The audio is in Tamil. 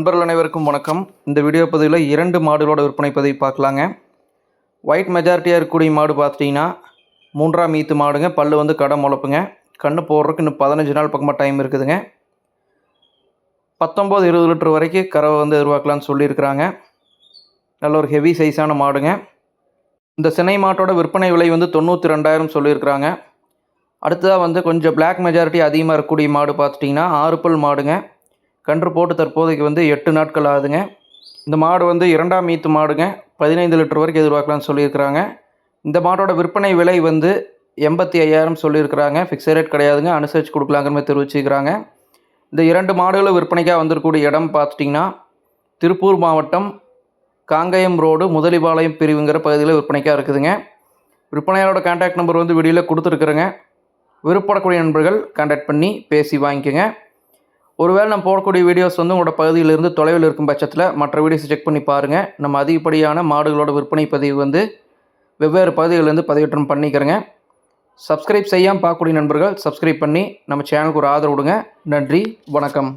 நண்பர்கள் அனைவருக்கும் வணக்கம். இந்த வீடியோ பதிவில் இரண்டு மாடுகளோட விற்பனை பதிவு பார்க்கலாங்க. ஒயிட் மெஜாரிட்டியாக இருக்கக்கூடிய மாடு பார்த்துட்டிங்கன்னா மூன்றாம் மீத்து மாடுங்க. பல்லு வந்து கடை முளப்புங்க. கண்ணு போடுறதுக்கு இன்னும் பதினஞ்சு நாள் பக்கமாக டைம் இருக்குதுங்க. பத்தொம்போது இருபது லிட்டர் வரைக்கும் கறவை வந்து எதிர்பார்க்கலான்னு சொல்லியிருக்கிறாங்க. நல்ல ஒரு ஹெவி சைஸான மாடுங்க. இந்த சினை மாட்டோட விற்பனை விலை வந்து தொண்ணூற்றி ரெண்டாயிரம் சொல்லியிருக்கிறாங்க. அடுத்ததாக வந்து கொஞ்சம் பிளாக் மெஜாரிட்டி அதிகமாக இருக்கக்கூடிய மாடு பார்த்துட்டிங்கன்னா ஆறு பல் மாடுங்க. கன்று போட்டு தற்போதைக்கு வந்து எட்டு நாட்கள் ஆகுதுங்க. இந்த மாடு வந்து இரண்டாம் மீத்து மாடுங்க. பதினைந்து லிட்டர் வரைக்கும் எதிர்பார்க்கலாம்னு சொல்லியிருக்கிறாங்க. இந்த மாட்டோட விற்பனை விலை வந்து எண்பத்தி ஐயாயிரம் சொல்லியிருக்கிறாங்க. ஃபிக்ஸட் ரேட் கிடையாதுங்க. அனுசரித்து கொடுக்கலாங்கிற மாதிரி தெரிவிச்சுக்கிறாங்க இந்த இரண்டு மாடுகளும் விற்பனைக்காக வந்திருக்கக்கூடிய இடம் பார்த்துட்டிங்கன்னா திருப்பூர் மாவட்டம் காங்கயம் ரோடு முதலிபாளையம் பிரிவுங்கிற பகுதியில் விற்பனைக்காக இருக்குதுங்க. விற்பனையாளரோட கான்டாக்ட் நம்பர் வந்து வீடியோவில் கொடுத்துருக்குறேங்க. விருப்பப்படக்கூடிய நண்பர்கள் கான்டாக்ட் பண்ணி பேசி வாங்கிக்கோங்க. ஒருவேளை நம்ம போடக்கூடிய வீடியோஸ் வந்து உங்களோட பகுதியிலிருந்து தொலைவில் இருக்கும் பட்சத்தில் மற்ற வீடியோஸ் செக் பண்ணி பாருங்கள் நம்ம அதிகப்படியான மாடுகளோட விற்பனை பதிவு வந்து வெவ்வேறு பகுதிகளிலேருந்து பதிவேற்றம் பண்ணிக்கிறேங்க. சப்ஸ்கிரைப் செய்யாமல் பார்க்கக்கூடிய நண்பர்கள் சப்ஸ்கிரைப் பண்ணி நம்ம சேனலுக்கு ஒரு ஆதரவு கொடுங்க. நன்றி வணக்கம்.